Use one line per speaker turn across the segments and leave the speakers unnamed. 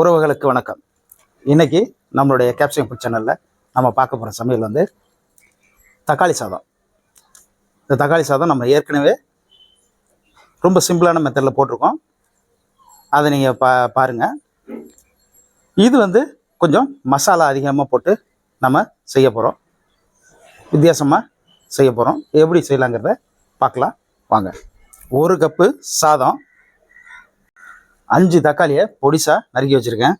உறவுகளுக்கு வணக்கம். இன்றைக்கி நம்மளுடைய கேப்சியம் ஃபுட் சேனலில் நம்ம பார்க்க போகிற சமையல் வந்து தக்காளி சாதம். இந்த தக்காளி சாதம் நம்ம ஏற்கனவே ரொம்ப சிம்பிளான மெத்தடில் போட்டிருக்கோம். அதை நீங்கள் பா பாருங்கள் இது வந்து கொஞ்சம் மசாலா அதிகமாக போட்டு நம்ம செய்ய போகிறோம் வித்தியாசமாக செய்ய போகிறோம் எப்படி செய்யலாங்கிறத பார்க்கலாம். வாங்க. ஒரு கப்பு சாதம் அஞ்சு தக்காளியை பொடிசாக நறுக்கி வச்சுருக்கேன்.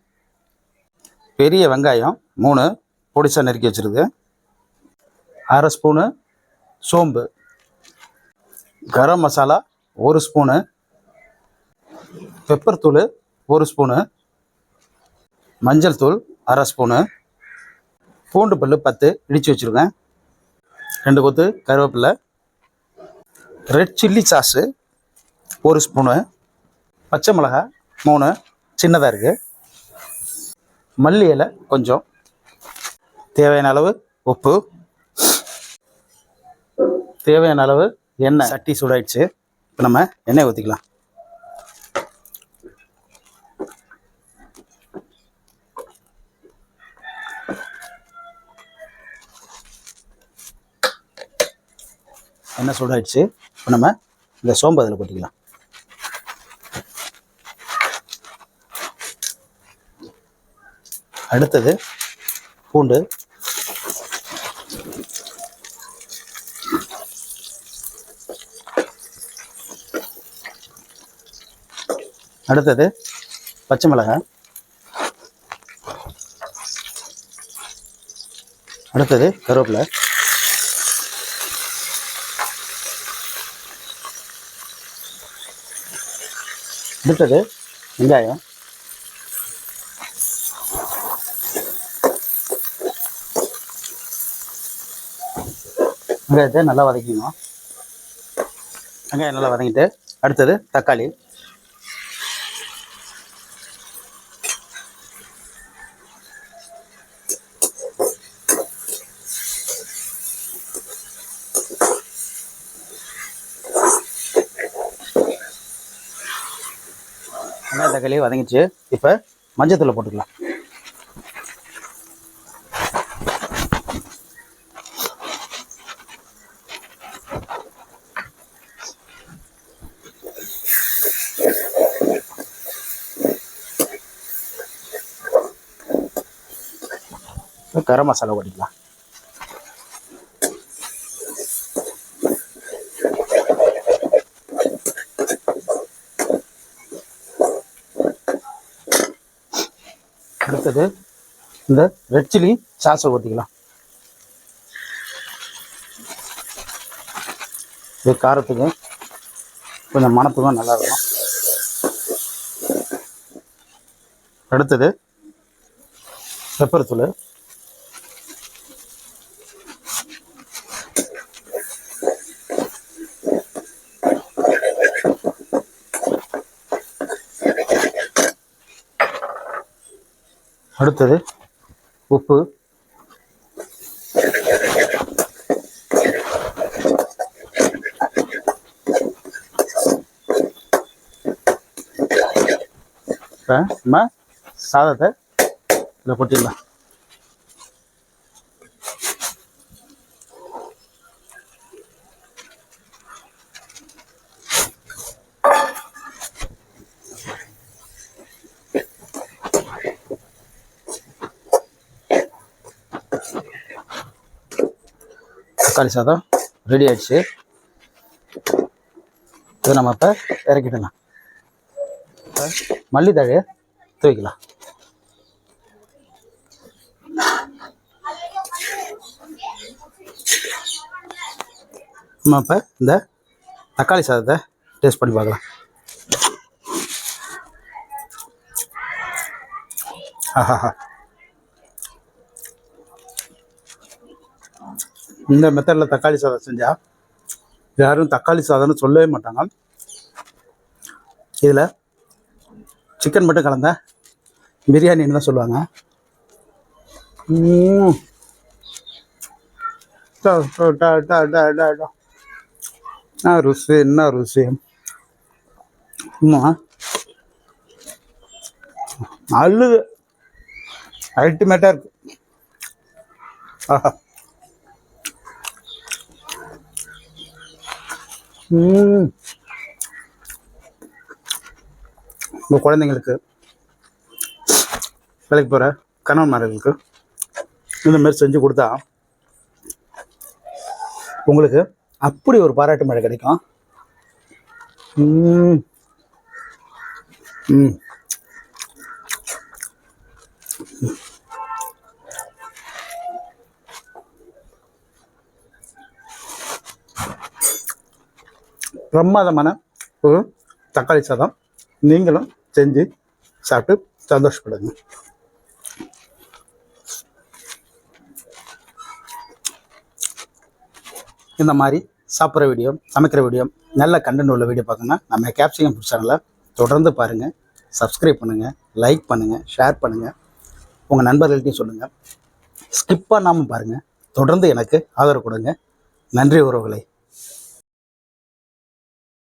பெரிய வெங்காயம் மூணு பொடிசாக நறுக்கி வச்சுருக்கு. அரை ஸ்பூனு சோம்பு. கரம் மசாலா ஒரு ஸ்பூனு. பெப்பர் தூள் ஒரு ஸ்பூனு. மஞ்சள் தூள் அரை ஸ்பூனு. பூண்டு பல் பத்து இடித்து வச்சுருக்கேன். ரெண்டு கொத்து கருவேப்பிலை. ரெட் சில்லி சாஸு ஒரு ஸ்பூனு. பச்சை மிளகாய் மூணு. சின்னதாக இருக்குது மல்லி இலை கொஞ்சம். தேவையான அளவு உப்பு. தேவையான அளவு எண்ணெய். சட்டி சூடாயிடுச்சு. இப்போ நம்ம எண்ணெய் ஊற்றிக்கலாம் எண்ணெய் சூடாயிடுச்சு. இப்போ நம்ம இந்த சோம்பு அதில் கொட்டிக்கலாம் அடுத்தது பூண்டு. அடுத்தது பச்சை மிளகாய் அடுத்தது கருவேப்பிலை. அடுத்தது வெங்காயம். வெங்காயத்தை நல்லா வதக்கிக்கணும். வெங்காயம் நல்லா வதங்கிட்டு அடுத்தது தக்காளி. வெங்காயம் தக்காளி வதங்கிச்சு இப்போ மஞ்சத்தூளை போட்டுக்கலாம். கரம் மசாலா போட்டுக்கலாம் அடுத்தது இந்த ரெட் சில்லி சாஸை ஊற்றிக்கலாம் இது காரத்துக்கு கொஞ்சம் மணத்துக்கும் நல்லா இருக்கும். அடுத்தது பெப்பர் தூள். அடுத்தது உப்பு. இப்போ நம்ம சாதத்தை இதில் கொட்டிடலாம். தக்காளி சாதம் ரெடி ஆயிடுச்சு. இதை நம்ம இப்போ இறக்கிடலாம் இப்போ மல்லி தழையை தூக்கிக்கலாம் நம்ம இப்போ இந்த தக்காளி சாதத்தை டேஸ்ட் பண்ணி பார்க்கலாம். ஆஹாஹா. இந்த மெத்தடில் தக்காளி சாதம் செஞ்சால் யாரும் தக்காளி சாதம்னு சொல்லவே மாட்டாங்க. இதில் சிக்கன் மட்டும் கலந்த பிரியாணின்னு தான் சொல்லுவாங்க. டா, டா, டா, என்ன ருசி என்ன ருசி. அம்மா நல்லது அல்டிமேட்டாக இருக்கு. ஆஹா. உங்கள் குழந்தைங்களுக்கு வேலைக்கு போகிற கணவன்மார்களுக்கு இந்த மாதிரி செஞ்சு கொடுத்தா உங்களுக்கு அப்படி ஒரு பாராட்டு மழை கிடைக்கும். ம். ம். பிரமாதமான ஒரு தக்காளி சாதம். நீங்களும் செஞ்சு சாப்பிட்டு சந்தோஷப்படுங்க. இந்த மாதிரி சாப்பிட்ற வீடியோ சமைக்கிற வீடியோ நல்ல கண்டென்ட் உள்ள வீடியோ பார்க்கணும்னா நம்ம கேப்சிகம் ஃபுட் சேனலை தொடர்ந்து பாருங்கள் சப்ஸ்கிரைப் பண்ணுங்கள் லைக் பண்ணுங்கள் ஷேர் பண்ணுங்கள் உங்கள் நண்பர்கள்ட்டையும் சொல்லுங்கள் ஸ்கிப் பண்ணாமல் பாருங்கள் தொடர்ந்து எனக்கு ஆதரவு கொடுங்க. நன்றி உறவுகளை.